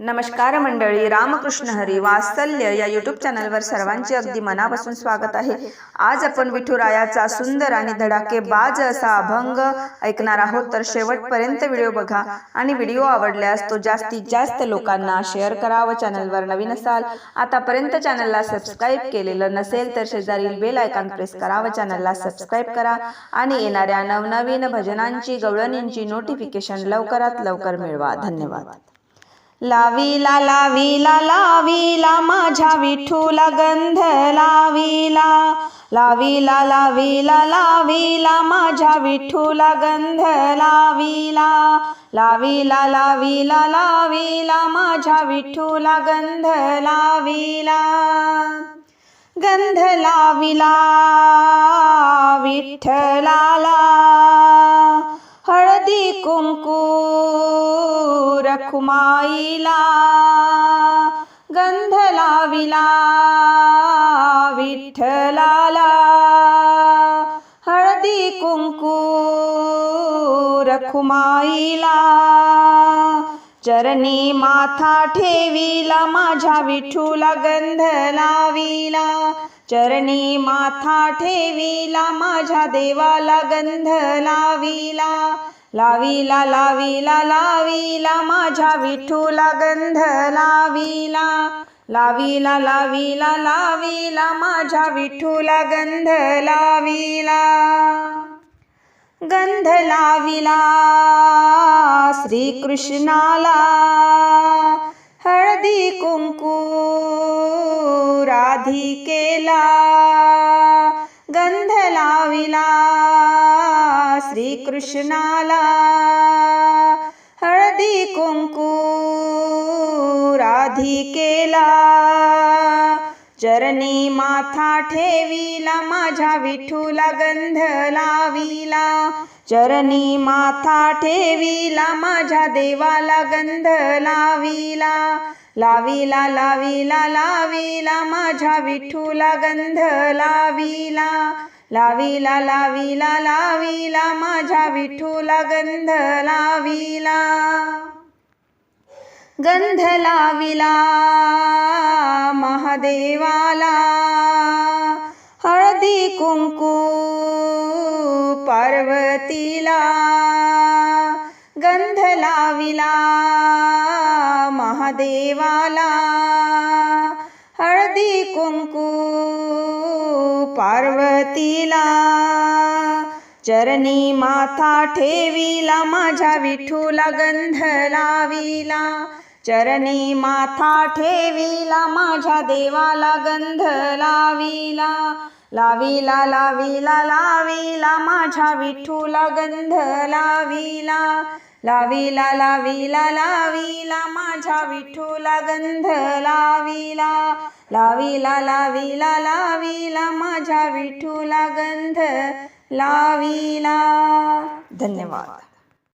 नमस्कार मंडळी रामकृष्ण हरी वात्सल्य या युट्यूब चॅनलवर सर्वांचे अगदी मनापासून स्वागत आहे. आज आपण विठुरायाचा सुंदर आणि धडाकेबाज असा अभंग ऐकणार आहोत. तर शेवटपर्यंत व्हिडिओ बघा आणि व्हिडिओ आवडल्यास तो जास्तीत जास्त लोकांना शेअर करा व चॅनलवर नवीन असाल आतापर्यंत चॅनलला सबस्क्राईब केलेलं नसेल तर शेजारील बेल आयकॉन प्रेस करा व चॅनलला सबस्क्राईब करा आणि येणाऱ्या नवनवीन भजनांची गवळणींची नोटिफिकेशन लवकरात लवकर मिळवा. धन्यवाद. लावीला लावीला लावीला माझ्या विठूला गंध. लावीला लावीला लावीला लावीला माझ्या विठूला गंध. लावीला लावीला लावीला लावीला माझ्या विठूला गंध. लावीला गंध लाविला विठ्ठलाला. हळदी कुंकू रखुमाईला गंध लाविला विठ्ठलाला हळदी कुंकू रखुमाईला चरणी माथा ठेविला माझ्या विठूला गंध लाविला. चरणी माथा ठेविला माझ्या देवाला गंध लाविला. लाविला लाविला लाविला माझ्या विठूला गंध लाविला. लाविला लाविला लाविला माझ्या विठूला गंध लाविला. गंध लाविला श्रीकृष्णाला. हळदी कुंकू राधिकेला गंध लाविला श्रीकृष्णाला. हळदी कुंकू राधिकेला चरणी माथा ठेविला माझ्या विठूला गंध लाविला. चरणी माथा ठेविला माझ्या देवाला गंध लाविला. लाविला लाविला लाविला माझ्या विठूला गंध लाविला. लाविला लाविला लाविला माझ्या विठूला गंध लाविला. गंध लाविला महादेवाला. हळदी कुंकू पार्वतीला. गंध लाविला महादेवाला. हळदी कुंकू पार्वतीला. चरणी माथा ठेविला माझ्या विठूला गंध लाविला. चरणी माथा ठेविला माझ्या देवाला गंध लाविला. लाविला लाविला लाविला माझ्या विठूला गंध लाविला. लाविला लाविला लाविला माझ्या विठूला गंध लाविला. लाविला लाविला लाविला माझ्या विठूला गंध लाविला. धन्यवाद.